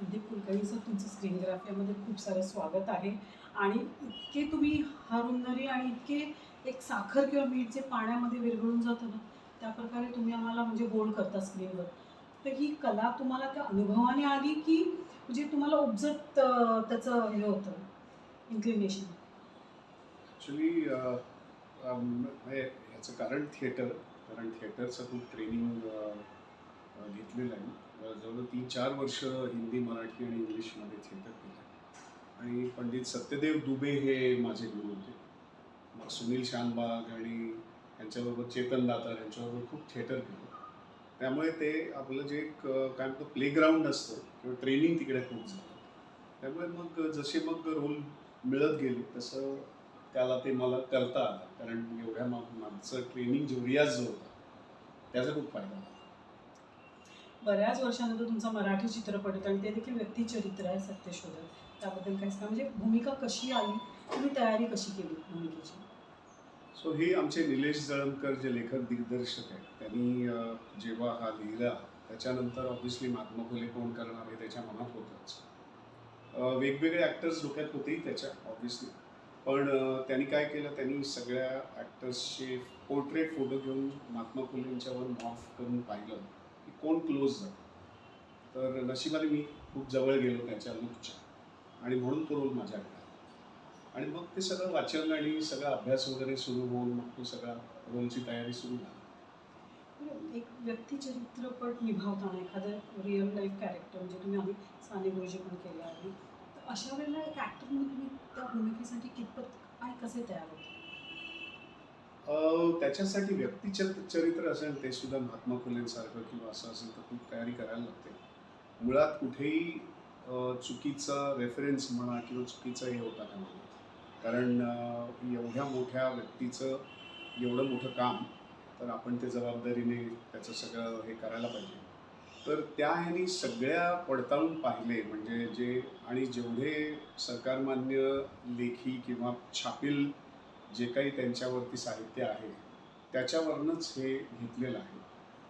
Sandeep Kulkarni sir तुमचं स्क्रीनग्राफीमध्ये खूप सारं स्वागत आहे. आणि इतके तुम्ही हरुंदरी आणि इतके एक साखर किंवा मीठ जे पाण्यामध्ये विरघळून जातं ना त्या प्रकारे तुम्ही आम्हाला म्हणजे गोड करता स्क्रीनवर तर ही कला तुम्हाला त्या अनुभवाने आली की म्हणजे तुम्हाला उपजत त्याचं हे होतं इन्क्लिनेशन ॲक्च्युली याचं कारण थिएटर कारण थिएटरचं खूप ट्रेनिंग घेतलेलं आहे. जवळ तीन चार वर्ष हिंदी मराठी आणि इंग्लिशमध्ये थिएटर केलं. आणि पंडित सत्यदेव दुबे हे माझे गुरु होते. मग सुनील शानबाग आणि यांच्याबरोबर चेतन दातार यांच्याबरोबर खूप थिएटर केलं. त्यामुळे ते आपलं जे एक काय म्हणतो प्लेग्राऊंड असतं किंवा ट्रेनिंग तिकडे खूप झालं. त्यामुळे मग जसे मग रोल मिळत गेले तसं त्याला ते मला करता आलं. कारण एवढ्या मा मागचं ट्रेनिंग जो रियाज जो होता त्याचा खूप फायदा झाला. बऱ्याच वर्षानंतर तुमचा मराठी चित्रपट होता आणि ते देखील व्यक्तिचरित्र आहे सत्यशोधक. त्याबद्दल काय सांगा म्हणजे भूमिका कशी आली? तुम्ही तयारी कशी केली भूमिकेची? सो हे आमचे निलेश जळमकर जे लेखक दिग्दर्शक आहेत त्यांनी जेव्हा हा लिहिला त्याच्यानंतर ऑब्व्हियसली महात्मा फुले कोण करणार हे त्याच्या मनात होतंच. वेगवेगळे ॲक्टर्स डोक्यात होतेही त्याच्या ऑब्व्हियसली पण त्यांनी काय केलं? त्यांनी सगळ्या ॲक्टर्सचे पोर्ट्रेट फोटो घेऊन महात्मा फुलेंच्यावर मॉफ करून पाहिलं. कोण क्लोज झालं? तर नशिबाने मी खूप जवळ गेलो त्याच्या लुकच्या आणि म्हणून तो रोल माझ्याकडे आणि मग ते सगळं वाचन आणि सगळा अभ्यास वगैरे सुरू होऊन मग तो सगळा रोलची तयारी सुरू झाली. एक व्यक्तिचरित्रपट निभावताना एखादं रिअल लाईफ कॅरेक्टर म्हणजे तुम्ही आम्ही साने गुरुजी पण केले आहे. तर अशा वेळेला एक ॲक्टर तुम्ही त्या भूमिकेसाठी कितपत काय कसे तयार होते? त्याच्यासाठी व्यक्तिचर चरित्र असेल ते सुद्धा महात्मा फुलेंसारखं किंवा असं असेल तर खूप तयारी करायला लागते मुळात कुठेही चुकीचा रेफरन्स म्हणा किंवा चुकीचं हे होता कामा नये. कारण एवढ्या मोठ्या व्यक्तीचं एवढं मोठं काम तर आपण ते जबाबदारीने त्याचं सगळं हे करायला पाहिजे तर त्या ह्यानी सगळ्या पडताळून पाहिले म्हणजे जे आणि जेवढे सरकारमान्य लेखी किंवा छापील जे काही त्यांच्यावरती साहित्य आहे त्याच्यावरनंच हे घेतलेलं आहे.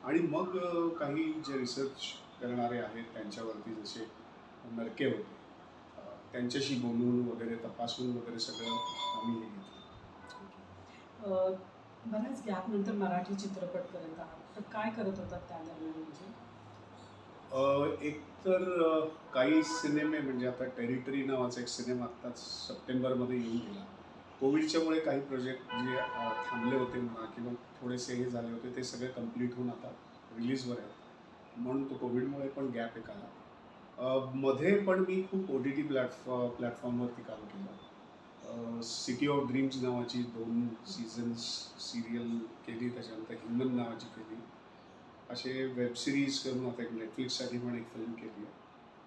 आणि मग काही जे रिसर्च करणारे आहेत त्यांच्यावरती जसे नरके होते त्यांच्याशी बोलून वगैरे तपासून वगैरे सगळं आम्ही हे घेतलं. बऱ्याच गॅपनंतर मराठी चित्रपट करत आहात. तर काय करत होतात त्या दरम्यान म्हणजे? अ, एक तर अ, काही सिनेमे म्हणजे आता टेरिटरी नावाचा एक सिनेमा आत्ताच सप्टेंबरमध्ये येऊन गेला. कोविडच्यामुळे काही प्रोजेक्ट जे थांबले होते म्हणा किंवा थोडेसे हे झाले होते ते सगळे कंप्लीट होऊन आता रिलीजवर आहेत. म्हणून तो कोविडमुळे पण गॅप एक आला. मध्ये पण मी खूप ओ टी टी प्लॅटफॉ प्लॅटफॉर्मवरती काम केलं. सिटी ऑफ ड्रीम्स नावाची दोन सीझन्स सिरियल केली त्याच्यानंतर ह्युमन नावाची केली. असे वेब सिरीज करून आता एक नेटफ्लिक्ससाठी पण एक फिल्म केली आहे.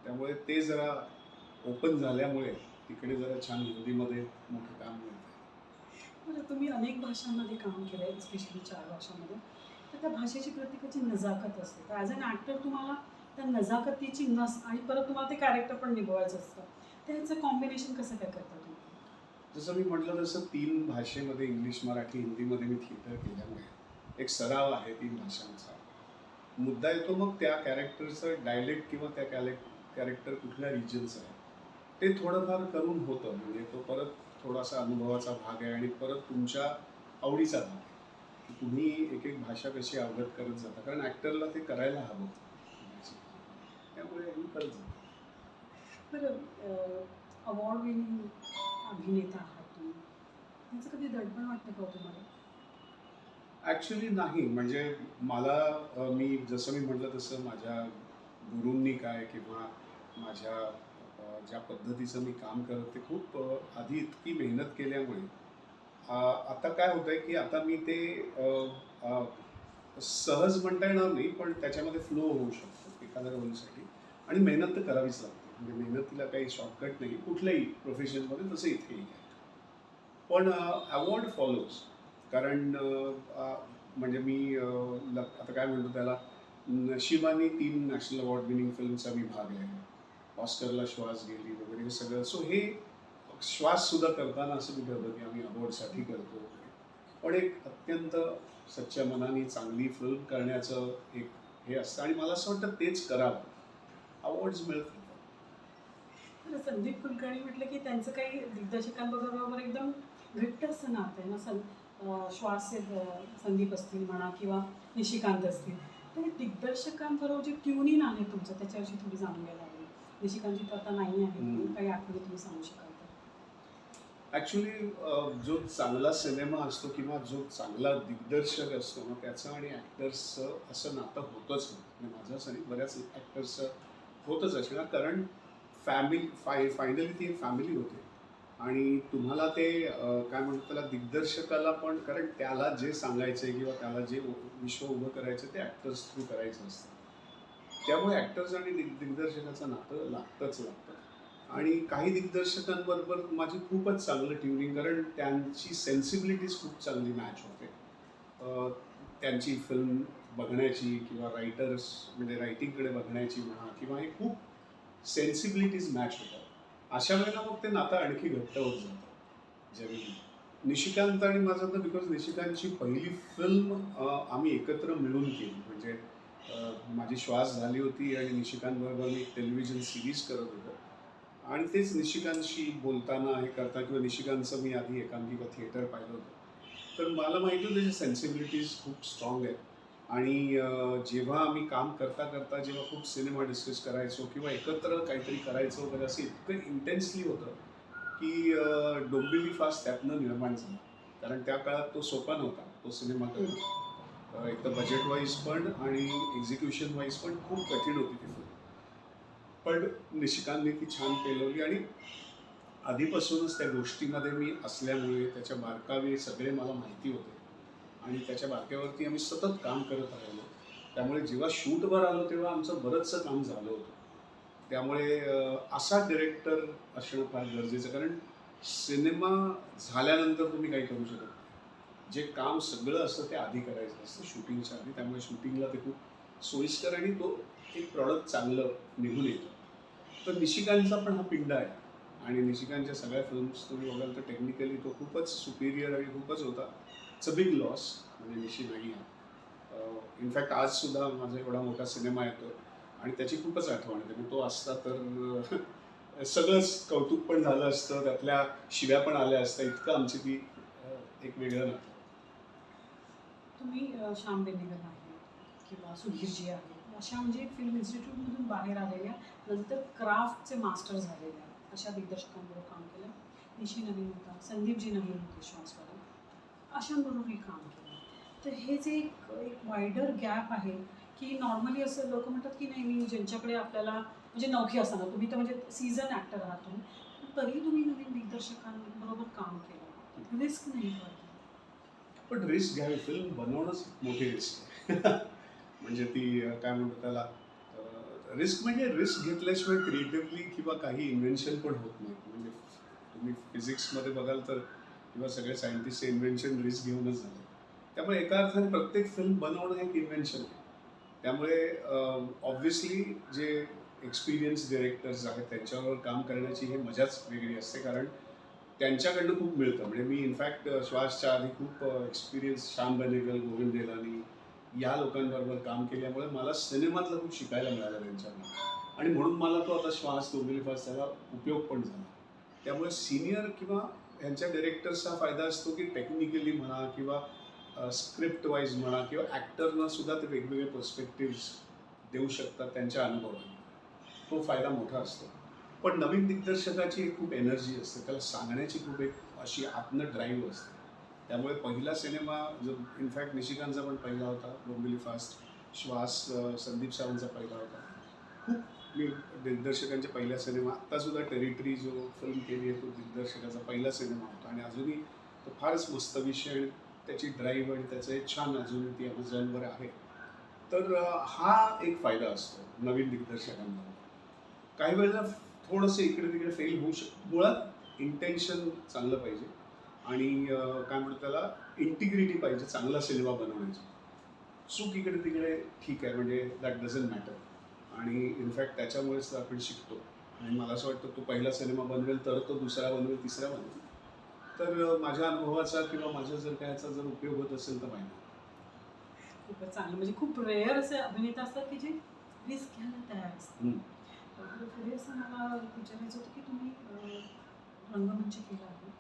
त्यामुळे ते जरा ओपन झाल्यामुळे तिकडे जरा छान हिंदीमध्ये मोठं काम मिळतं बरं तुम्ही अनेक भाषांमध्ये काम केलं आहे स्पेशली चार भाषांमध्ये. तर त्या भाषेची प्रत्येकाची नजाकत असते. तर ॲज अन ॲक्टर तुम्हाला त्या नजाकतीची नस आणि परत तुम्हाला ते कॅरेक्टर पण निभवायचं असतं. तर ह्याचं कॉम्बिनेशन कसं काय करता तुम्ही? जसं मी म्हटलं तसं तीन भाषेमध्ये इंग्लिश मराठी हिंदीमध्ये मी थिएटर केल्यामुळे एक सराव आहे तीन भाषांचा. मुद्दा येतो मग त्या कॅरेक्टरचं डायलेक्ट किंवा त्या कॅरेक्ट कॅरेक्टर कुठल्या रिजनचं आहे. ते थोडंफार करून होतं. म्हणजे तो परत थोडासा अनुभवाचा भाग आहे आणि परत तुमच्या आवडीचा भाग आहे. की तुम्ही एक एक भाषा कशी अवगत करत जाता. कारण ॲक्टरला ते करायला हवं. त्यामुळे मी करत जातो. बरं अवॉर्ड विनिंग अभिनेता आहात तुम्ही. त्याचं कधी दडपण वाटतं का हो तुम्हाला? ॲक्च्युली नाही. म्हणजे मला अ, मी जसं मी म्हटलं तसं माझ्या गुरूंनी काय किंवा माझ्या ज्या पद्धतीचं मी काम करत ते खूप आधी इतकी मेहनत केल्यामुळे. आता काय होतं आहे की आता मी ते सहज म्हणता येणार नाही पण त्याच्यामध्ये फ्लो होऊ शकतो एखाद्या रोलसाठी आणि मेहनत तर करावीच लागते. म्हणजे मेहनतीला काही शॉर्टकट नाही. कुठल्याही प्रोफेशनमध्ये तसं इथेही आहे. पण अवॉर्ड फॉलोज कारण म्हणजे मी ल- आता काय म्हणतो त्याला नशिबाने तीन नॅशनल अवॉर्ड विनिंग फिल्मचा मी भाग आहे. ऑस्करला श्वास गेली वगैरे हे सगळं. सो हे श्वास सुद्धा करताना असं मी ठरवलं की आम्ही अवॉर्डसाठी करतो. पण एक अत्यंत सच्च्या मनाने चांगली फिल्म करण्याचं एक हे असतं. आणि मला असं वाटतं तेच करावं. अवॉर्ड्स मिळत संदीप कुलकर्णी म्हटलं की त्यांचं काही दिग्दर्शकांबरोबर एकदम घट्ट असं नातं आहे ना? सं श्वास संदीप असतील म्हणा किंवा निशिकांत असतील. तर दिग्दर्शकांबरोबर जे ट्युनिंग आहे तुमचं त्याच्याविषयी थोडी जाणून घ्यायला तर आता नाही आहे. काही आठवणी तुम्ही सांगू शकाल ॲक्च्युली जो चांगला सिनेमा असतो किंवा जो चांगला दिग्दर्शक असतो ना त्याचं आणि ॲक्टर्सचं असं नातं होतच म्हणजे माझं आणि बऱ्याच ॲक्टर्सचं होतच असणार कारण फॅमिली फाय फायनली ती फॅमिली होते. आणि तुम्हाला ते काय म्हणतात त्याला दिग्दर्शकाला पण कारण त्याला जे सांगायचं आहे किंवा त्याला जे विश्व उभं करायचं ते ॲक्टर्स थ्रू करायचं असतं. त्यामुळे ॲक्टर्स आणि दिग दिग्दर्शकाचं नातं लागतंच लागतं. आणि काही दिग्दर्शकांबरोबर माझी खूपच चांगलं ट्युनिंग कारण त्यांची सेन्सिबिलिटीज खूप चांगली मॅच होते. त्यांची फिल्म बघण्याची किंवा रायटर्स म्हणजे रायटिंगकडे बघण्याची म्हणा किंवा हे खूप सेन्सिबिलिटीज मॅच होतात. अशा वेळेला मग ते नातं आणखी घट्ट होत जातं. जरी निशिकांत आणि माझं तर बिकॉज निशिकांतची पहिली फिल्म आम्ही एकत्र मिळून केली. म्हणजे माझी श्वास झाली होती आणि निशिकांतबरोबर मी टेलिव्हिजन सिरीज करत होतो. आणि तेच निशिकांतशी बोलताना हे करता किंवा निशिकांतचं मी आधी एकांकिका थिएटर पाहिलं होतं. तर मला माहिती होतं त्याच्या सेन्सिबिलिटीज खूप स्ट्रॉंग आहेत. आणि जेव्हा आम्ही काम करता करता जेव्हा खूप सिनेमा डिस्कस करायचो किंवा एकत्र काहीतरी करायचं वगैरे असं इतकं इंटेन्सली होतं की डोंबिली डोंबिवली फास्ट त्यातनं निर्माण झाला. कारण त्या काळात तो सोपा नव्हता तो सिनेमा करणं एक तर बजेट वाईज पण आणि एक्झिक्युशन वाईज पण खूप कठीण होती ती फिल्म पण निशिकांतने ती छान पेलवली आणि आधीपासूनच त्या गोष्टीमध्ये मी असल्यामुळे त्याच्या बारकावे सगळे मला माहिती होते. आणि त्याच्या बारकावरती आम्ही सतत काम करत राहिलो. त्यामुळे जेव्हा शूटवर आलो तेव्हा आमचं बरंचसं काम झालं होतं. त्यामुळे असा डिरेक्टर असणं फार गरजेचं कारण सिनेमा झाल्यानंतर तुम्ही काही करू शकत नाही. जे काम सगळं असतं ते आधी करायचं असतं शूटिंगच्या आधी. त्यामुळे शूटिंगला ते खूप सोयीस्कर आणि तो एक प्रॉडक्ट चांगलं निघून येतं. तर निशिकांतचा पण हा पिंड आहे. आणि निशिकांच्या सगळ्या फिल्म्स तुम्ही बघाल तर टेक्निकली तो खूपच सुपिरियर आणि खूपच होता. इट्स अ बिग लॉस म्हणजे निशी नाही आहे. इनफॅक्ट आज सुद्धा माझा एवढा मोठा सिनेमा येतो आणि त्याची खूपच आठवण येते. मग तो असता तर सगळंच कौतुक पण झालं असतं. त्यातल्या शिव्या पण आल्या असतं इतकं आमची ती एक वेगळं नातं. तुम्ही श्याम बेनेगर आहे किंवा सुधीरजी आहे. अशा म्हणजे फिल्म इन्स्टिट्यूटमधून बाहेर आलेल्या नंतर क्राफ्टचे मास्टर झालेल्या अशा दिग्दर्शकांबरोबर काम केलं. निशी नवीन होता संदीपजी नवीन होते श्वासवाला. अशांबरोबरही काम केलं. तर हे जे एक एक वायडर गॅप आहे की नॉर्मली असं लोक म्हणतात की नाही मी ज्यांच्याकडे आपल्याला म्हणजे नौखे असताना तुम्ही तर म्हणजे सीझन ॲक्टर आहात तुम्ही तरी तुम्ही नवीन दिग्दर्शकांबरोबर काम केलं. रिस्क नाही करत पण रिस्क घ्यावी. फिल्म बनवणंच मोठी रिस्क म्हणजे ती काय म्हणतो त्याला रिस्क म्हणजे रिस्क घेतल्याशिवाय क्रिएटिव्हली किंवा काही इन्व्हेन्शन पण होत नाही. म्हणजे तुम्ही फिजिक्समध्ये बघाल तर किंवा सगळे सायंटिस्टचे इन्व्हेन्शन रिस्क घेऊनच झाले त्यामुळे एका अर्थाने प्रत्येक फिल्म बनवणं हे एक इन्व्हेन्शन आहे. त्यामुळे ऑब्व्हियसली जे एक्सपिरियन्स डिरेक्टर्स आहेत त्यांच्यावर काम करण्याची हे मजाच वेगळी असते. कारण त्यांच्याकडनं खूप मिळतं. म्हणजे मी इनफॅक्ट श्वासच्या आधी खूप एक्सपिरियन्स श्याम बनेगल गोविंद देलानी या लोकांबरोबर काम केल्यामुळे मला सिनेमातलं खूप शिकायला मिळालं त्यांच्याकडून आणि म्हणून मला तो आता श्वास डोंबिवली फास त्याला उपयोग पण झाला. त्यामुळे सिनियर किंवा ह्यांच्या डिरेक्टर्सचा फायदा असतो की टेक्निकली म्हणा किंवा स्क्रिप्ट वाईज म्हणा किंवा ॲक्टरना सुद्धा ते वेगवेगळे पर्स्पेक्टिव्स देऊ शकतात त्यांच्या अनुभवाने तो फायदा मोठा असतो. पण नवीन दिग्दर्शकाची एक खूप एनर्जी असते. त्याला सांगण्याची खूप एक अशी आत्म ड्राईव्ह असते. त्यामुळे पहिला सिनेमा जो इनफॅक्ट निशिकांतचा पण पहिला होता डोंबिवली फास्ट श्वास संदीप सावंतचा पहिला होता. खूप मी दिग्दर्शकांच्या पहिला सिनेमा आत्तासुद्धा टेरिटरी जो फिल्म केली आहे तो दिग्दर्शकाचा पहिला सिनेमा होता. आणि अजूनही तो फारच मस्त विषय त्याची ड्राईव्ह आणि त्याचं एक छान अजूनही ती अमेझॉनवर आहे. तर हा एक फायदा असतो नवीन दिग्दर्शकांना. काही वेळेला थोडंसं इकडे तिकडे फेल होऊ शकतं मुळात इंटेन्शन चांगलं पाहिजे. आणि काय म्हणतो त्याला? इंटिग्रिटी पाहिजे चांगला सिनेमा बनवण्याची. चूक इकडे तिकडे ठीक आहे म्हणजे दॅट डझंट मॅटर आणि इनफॅक्ट त्याच्यामुळेच आपण शिकतो. आणि मला असं वाटतं तो पहिला सिनेमा बनवेल तर तो दुसरा बनवेल तिसरा बनवेल. तर माझ्या अनुभवाचा किंवा माझ्या जर काय याचा जर उपयोग होत असेल तर माहिती. खूपच चांगलं. म्हणजे खूप रेअर असे अभिनेता असतात की जे रिस्क घ्यायला तयार असतात. पुढे असं मला विचारायचं होतं की तुम्ही रंगमंच केला आहे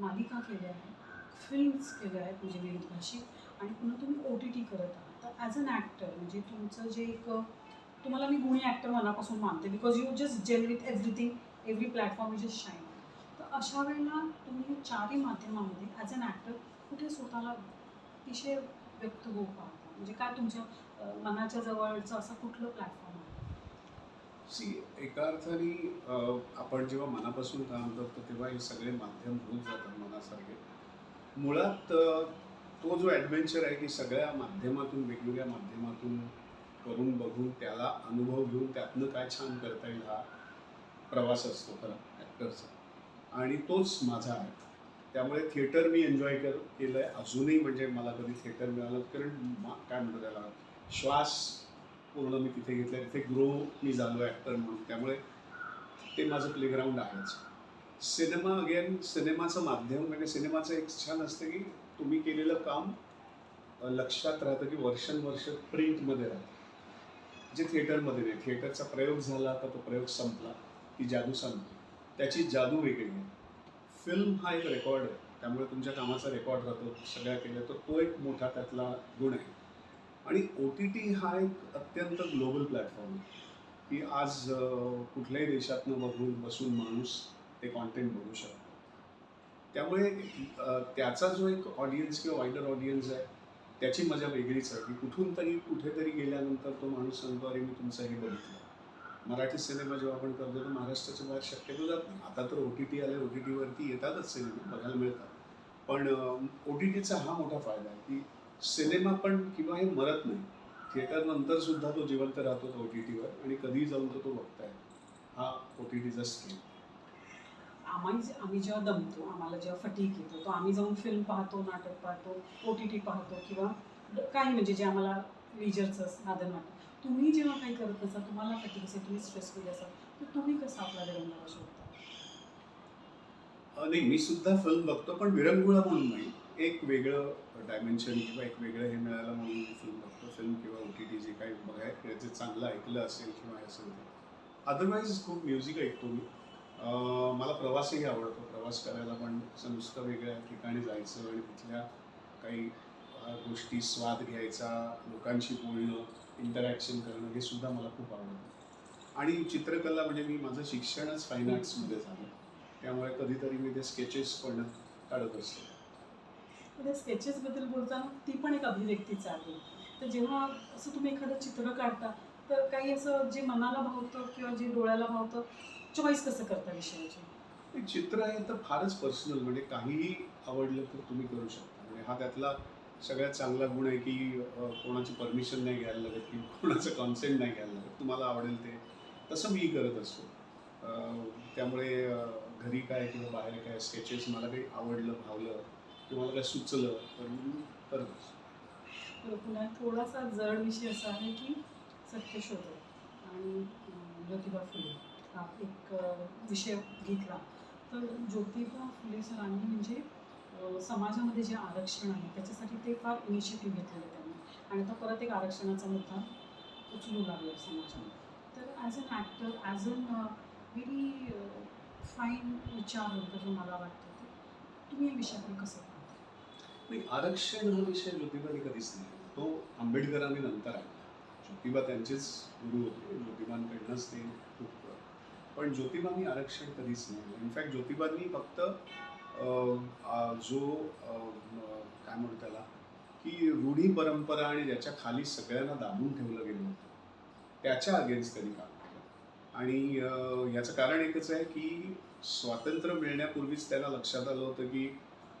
मालिका केल्या आहेत फिल्म्स केल्या आहेत म्हणजे विविध भाषिक आणि पुन्हा तुम्ही ओ टी टी करत आहात. तर ॲज अन ॲक्टर म्हणजे तुमचं जे एक तुम्हाला मी गुणी ॲक्टर मनापासून मानते because you just gel with everything every platform is just shine तर अशा वेळेला तुम्ही चारही माध्यमामध्ये ॲज अन ॲक्टर कुठे स्वतःला अतिशय व्यक्त होऊ पाहता? म्हणजे काय तुमच्या मनाच्या जवळचं असं कुठलं प्लॅटफॉर्म आहे? सी एका अर्थाने आपण जेव्हा मनापासून काम करतो तेव्हा हे सगळे माध्यम होत जातात मनासारखे. मुळात तो जो ॲडव्हेंचर आहे की सगळ्या माध्यमातून वेगवेगळ्या माध्यमातून करून बघून त्याला अनुभव घेऊन त्यातनं काय छान करता येईल हा प्रवास असतो खरा ॲक्टरचा आणि तोच माझा आहे. त्यामुळे थिएटर मी एन्जॉय कर केलं आहे अजूनही म्हणजे मला कधी थिएटर मिळालं कारण मा- काय म्हणतो त्याला श्वास पूर्ण मी तिथे घेतलं तिथे ग्रो मी झालो ॲक्टर म्हणून. त्यामुळे ते माझं प्लेग्राऊंड आहेच. सिनेमा अगेन सिनेमाचं माध्यम म्हणजे सिनेमाचं एक छान असतं की तुम्ही केलेलं काम लक्षात राहतं की वर्षानुवर्ष प्रिंटमध्ये राहतं. जे थिएटरमध्ये नाही थिएटरचा प्रयोग झाला तर तो प्रयोग संपला ती जादू संपली. त्याची जादू वेगळी आहे. फिल्म हा एक रेकॉर्ड आहे. त्यामुळे तुमच्या कामाचा रेकॉर्ड राहतो सगळ्या केल्या तर तो एक मोठा त्यातला गुण आहे. आणि ओ टी टी हा एक अत्यंत ग्लोबल प्लॅटफॉर्म आहे. की आज कुठल्याही देशातनं बघून बसून माणूस ते कॉन्टेंट बघू शकतो. त्यामुळे त्याचा जो एक ऑडियन्स किंवा वाईडर ऑडियन्स आहे त्याची मजा वेगळीच आहे. की कुठून तरी कुठेतरी गेल्यानंतर तो माणूस सांगतो अरे मी तुमचं हे बघितलं. मराठी सिनेमा जेव्हा आपण करतो तर महाराष्ट्राच्या बाहेर शक्यतो जात नाही. आता तर ओ टी टी आले ओ टी टीवरती येतातच सिनेमा बघायला मिळतात. पण ओ टी टीचा हा मोठा फायदा आहे की सिनेमा पण किंवा हे मरत नाही. थिएटर नंतर सुद्धा तो जिवंत राहतो ओ टी टीवर आणि कधीही जाऊन तो तो बघताय. हा ओ टी टीचा स्किल आम्ही आम्ही जेव्हा दमतो आम्हाला जेव्हा फटीक येतो तो आम्ही जाऊन फिल्म पाहतो नाटक पाहतो ओ टी टी पाहतो किंवा काही म्हणजे जे आम्हाला लिजरचं साधन वाटतं. तुम्ही जेव्हा काही करत नसाल तुम्हाला फटीक असेल तुम्ही स्ट्रेसफुल असाल तर तुम्ही कसं आपला विरंगुळा शोधता? नाही मी सुद्धा फिल्म बघतो पण विरंगुळा म्हणून नाही. एक वेगळं डायमेन्शन किंवा एक वेगळं हे मिळालं म्हणून फिल्म बघतो. फिल्म किंवा ओ टी टी जे काही बघाय जे चांगलं ऐकलं असेल किंवा हे असेल अदरवाईज खूप म्युझिक ऐकतो मी. मला प्रवासही आवडतो. प्रवास करायला पण असं नुसतं वेगळ्या ठिकाणी जायचं आणि तिथल्या काही गोष्टी स्वाद घ्यायचा लोकांशी बोलणं इंटरॅक्शन करणं हे सुद्धा मला खूप आवडतं. आणि चित्रकला म्हणजे मी माझं शिक्षणच फाईन आर्ट्समध्ये झालं. त्यामुळे कधीतरी मी ते स्केचेस पण काढत असतो त्या स्केचेसबद्दल बोलताना ती पण एक अभिव्यक्तीच आहे. तर जेव्हा असं तुम्ही एखादं चित्र काढता तर काही असं जे मनाला भावतं किंवा जे डोळ्याला भावतं चॉईस कसं करता विषयाची? ते चित्र आहे तर फारच पर्सनल म्हणजे काहीही आवडलं तर तुम्ही करू शकता. म्हणजे हा त्यातला सगळ्यात चांगला गुण आहे की कोणाची परमिशन नाही घ्यायला लागत की कोणाचं कॉन्सेंट नाही घ्यायला लागत. तुम्हाला आवडेल ते. तसं मी करत असतो. त्यामुळे घरी काय किंवा बाहेर काय स्केचेस मला काही आवडलं भावलं किंवा काय सुचलं? तर मी करत पुन्हा थोडासा जड विषय असा आहे की सत्यशोधक आणि ज्योतिबा फुले हा एक विषय घेतला. तर ज्योतिबा फुले सरांनी म्हणजे समाजामध्ये जे आरक्षण आहे त्याच्यासाठी ते फार इनिशिएटिव्ह घेतलेलं त्यांनी. आणि आता परत एक आरक्षणाचा मुद्दा उचलू लागला समाजामध्ये तर as an actor as an very fine विचार होता जो मला वाटतं. ते तुम्ही या विषयाकडे कसं नाही आरक्षण हा विषय ज्योतिबाने कधीच नाही तो आंबेडकरांनी नंतर आणला. ज्योतिबा त्यांचेच गुरु होते ज्योतिबांकडनंच ते खूप पण ज्योतिबांनी आरक्षण कधीच नाही इनफॅक्ट ज्योतिबांनी फक्त जो काय म्हणतो त्याला की रूढी परंपरा आणि ज्याच्या खाली सगळ्यांना दाबून ठेवलं गेलं होतं त्याच्या अगेन्स्ट त्यांनी काम केलं. आणि याचं कारण एकच आहे की स्वातंत्र्य मिळण्यापूर्वीच त्याला लक्षात आलं होतं की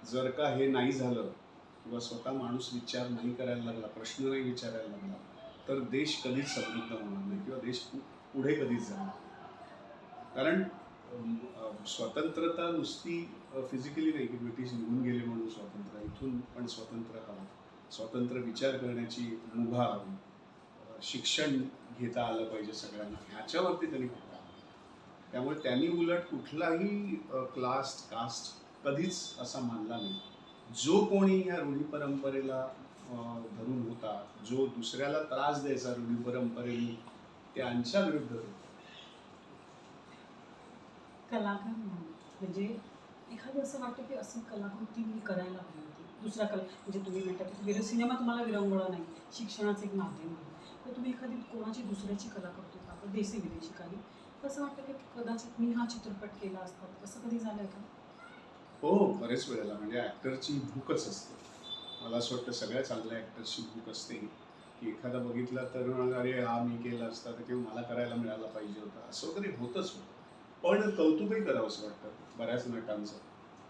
जर का हे नाही झालं किंवा स्वतः माणूस विचार नाही करायला लागला प्रश्न नाही विचारायला लागला तर देश कधीच समृद्ध होणार नाही किंवा देश पुढे कधीच जाणार नाही. कारण स्वतंत्रता नुसती फिजिकली नाही की ब्रिटिश निघून गेले म्हणून स्वातंत्र्य इथून पण स्वतंत्र हवं. स्वतंत्र विचार करण्याची मुभा हवी. शिक्षण घेता आलं पाहिजे सगळ्यांना. ह्याच्यावरती त्यांनी त्यामुळे त्यांनी उलट कुठलाही क्लास्ट कास्ट कधीच असा मानला नाही. जो कोणी या रूढी परंपरेला धरून होता जो दुसऱ्याला त्रास द्यायचा रूढी परंपरेने त्यांच्या विरुद्ध होता. कलाकार म्हणून. म्हणजे एखादं असं वाटतं की असं कलाकृती मी करायला हवी होती. दुसरा कला म्हणजे तुम्ही म्हणता की सिनेमा तुम्हाला विरंगुळा नाही शिक्षणाचं एक माध्यम आहे. तर तुम्ही एखादी कोणाची दुसऱ्याची कला करतो का? देशी विदेशी काही. तर असं वाटतं की कदाचित मी हा चित्रपट केला असता. असं कधी झालं आहे का? हो बरेच वेळेला. म्हणजे ॲक्टरची भूकच असते. मला असं वाटतं सगळ्या चांगल्या ॲक्टरची भूक असते. की एखादा बघितला तर अरे हा मी केला असता तर किंवा मला करायला मिळाला पाहिजे होता. असं वगैरे होतच होतं. पण कौतुकही करावं असं वाटतं. बऱ्याच नटांचं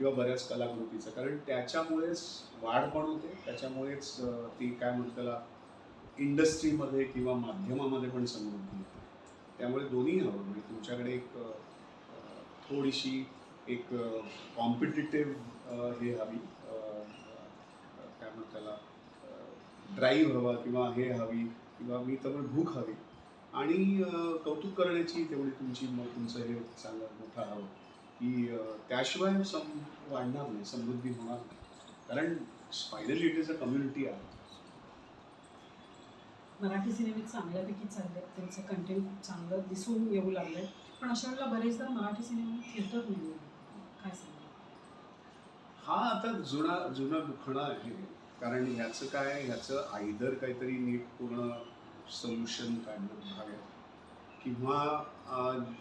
किंवा बऱ्याच कलाकृतीचं. कारण त्याच्यामुळेच वाढ पण होते. त्याच्यामुळेच ती काय म्हणतात त्याला इंडस्ट्रीमध्ये किंवा माध्यमामध्ये पण समृद्धी होते त्यामुळे दोन्ही हवं म्हणजे तुमच्याकडे एक थोडीशी एक कॉम्पिटिटिव्ह हे हवी. काय म्हणतात त्याला ड्राईव्ह हवा किंवा हे हवी किंवा मी त्यामुळे भूक हवी. आणि कौतुक करण्याची तेवढी तुमची मग तुमचं हे चांगलं मोठं हवं की त्याशिवाय सम वाढणार नाही समृद्धी होणार नाही. कारण finally it is a community आहे. मराठी सिनेमे चांगल्यापैकी चालले त्यांचं कंटेंट खूप चांगलं दिसून येऊ लागलं पण अशा वेळेला बरेचदा मराठी सिनेमा थिएटर नाही काय हा आता जुना जुना दुखणं आहे. कारण ह्याचं काय ह्याचं आयदर काहीतरी नीट पूर्ण सोल्युशन काढणं भाग आहे. किंवा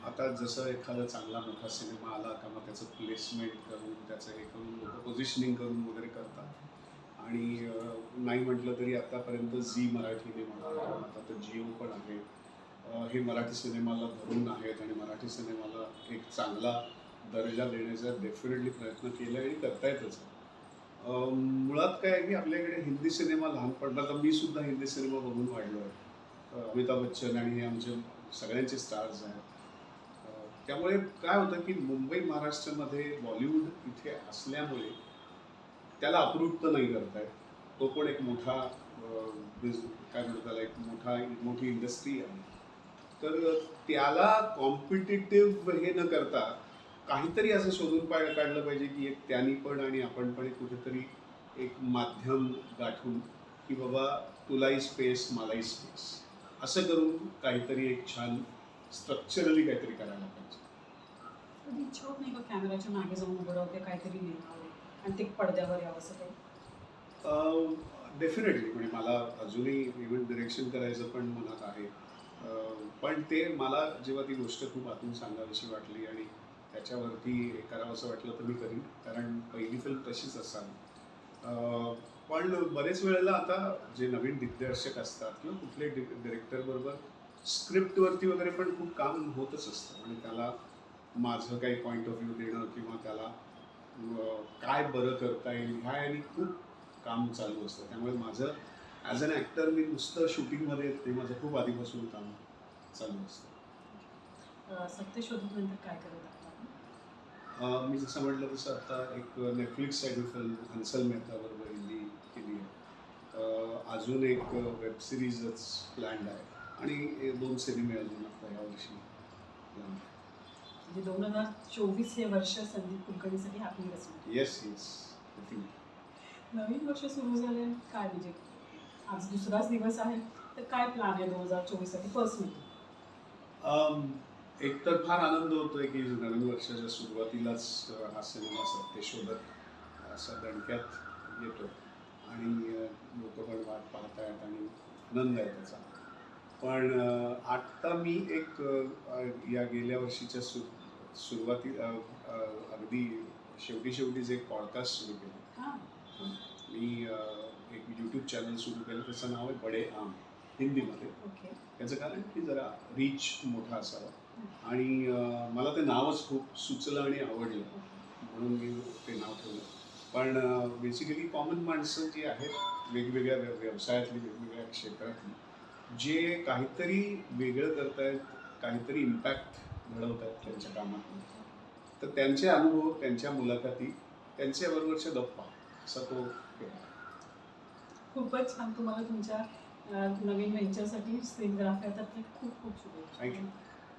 आता जसं एखादा चांगला मोठा सिनेमा आला का मग त्याचं प्लेसमेंट करून त्याचं हे करून लोक पोझिशनिंग करून वगैरे करतात. आणि नाही म्हटलं तरी आतापर्यंत झी मराठीने म्हणा आता तर जिओ पण आहे. हे मराठी सिनेमाला धरून आहेत आणि मराठी सिनेमाला एक चांगला दर्जा देण्याचा डेफिनेटली प्रयत्न केला आणि करता येतच मुळात काय आहे की आपल्याकडे हिंदी सिनेमा लहानपणात तर मी सुद्धा हिंदी सिनेमा बघून वाढलो आहे अमिताभ बच्चन आणि हे आमचे सगळ्यांचे स्टार्स आहेत. त्यामुळे काय होतं की मुंबई महाराष्ट्रामध्ये बॉलिवूड इथे असल्यामुळे त्याला अप्रूप नाही करतायत. तो पण एक मोठा काय म्हणतो त्याला एक मोठा मोठी इंडस्ट्री आहे. तर त्याला कॉम्पिटिटिव्ह हे न करता काहीतरी असं शोधून पा काढलं पाहिजे की एक त्यांनी पण आणि आपण पण एक कुठेतरी एक माध्यम गाठून की बाबा तुलाही स्पेस मलाही स्पेस असं करून काहीतरी एक छान स्ट्रक्चरली काहीतरी करायला पाहिजे. कधी इच्छा होत नाही का कॅमेराच्या मागे जाऊन उभं राहते काहीतरी लिहावं आणि ते पडद्यावर यावं असं काही? डेफिनेटली म्हणजे मला अजूनही इव्हेंट डिरेक्शन करायचं पण मनात आहे. पण ते मला जेव्हा ती गोष्ट खूप आतून सांगावीशी वाटली आणि त्याच्यावरती हे करावं असं वाटलं तर मी करीन कारण पहिली फिल्म तशीच असावी. पण बरेच वेळेला आता जे नवीन दिग्दर्शक असतात किंवा कुठले डिरेक्टर बरोबर स्क्रिप्टवरती वगैरे पण खूप काम होतच असतं. आणि त्याला माझं काही पॉईंट ऑफ व्ह्यू देणं किंवा त्याला काय बरं करता येईल ह्या आणि खूप काम चालू असतं. त्यामुळे माझं ॲज अन ॲक्टर मी नुसतं शूटिंगमध्ये ते माझं खूप आधीपासून काम चालू असतं. सत्य सत्यशोधक नंतर काय करत मी जसं म्हटलं तसं आता एक नेटफ्लिक्ससाठी फिल्म हंसल मेहता बरोबर हिंदी केली आहे. अजून एक वेब सिरीजच प्लॅन्ड आहे. आणि दोन सिनेमे अजून आता यावर्षी. म्हणजे दोन हजार चोवीस हे वर्ष संदीप कुलकर्णीसाठी हॅपी असणार येस येस नवीन वर्ष सुरू झाले काय म्हणजे? आज दुसराच दिवस आहे तर काय प्लॅन आहे दोन हजार चोवीससाठी पर्सनली अम, एकतर फार आनंद होतोय की नवीन वर्षाच्या सुरुवातीलाच हा सिनेमा सत्यशोधक असा दणक्यात येतो. आणि लोक पण वाट पाहत आहेत आणि आनंद आहे त्याचा. पण आत्ता मी एक या गेल्या वर्षीच्या सु सुरुवाती अगदी शेवटी शेवटीच एक पॉडकास्ट सुरू केलं. मी एक यूट्यूब चॅनल सुरू केलं त्याचं नाव आहे बडे आम हिंदीमध्ये. ओके. याचं कारण की जरा रीच मोठा असावा. आणि मला ते नावच खूप सुचलं आणि आवडलं. म्हणून मी ते नाव ठेवलं. पण बेसिकली कॉमन माणसं जी आहेत वेगवेगळ्या व्य- व्यवसायातली वेगवेगळ्या क्षेत्रातली जे काहीतरी वेगळं करतायत काहीतरी इम्पॅक्ट घडवत आहेत त्यांच्या कामात तर त्यांचे अनुभव त्यांच्या मुलाखती त्यांच्याबरोबरच्या गप्पा असा तो. खूपच छान तुम्हाला तुमच्या नवीन व्हेंचरसाठी स्क्रीन ग्राफियातर्फे खूप खूप शुभेच्छा.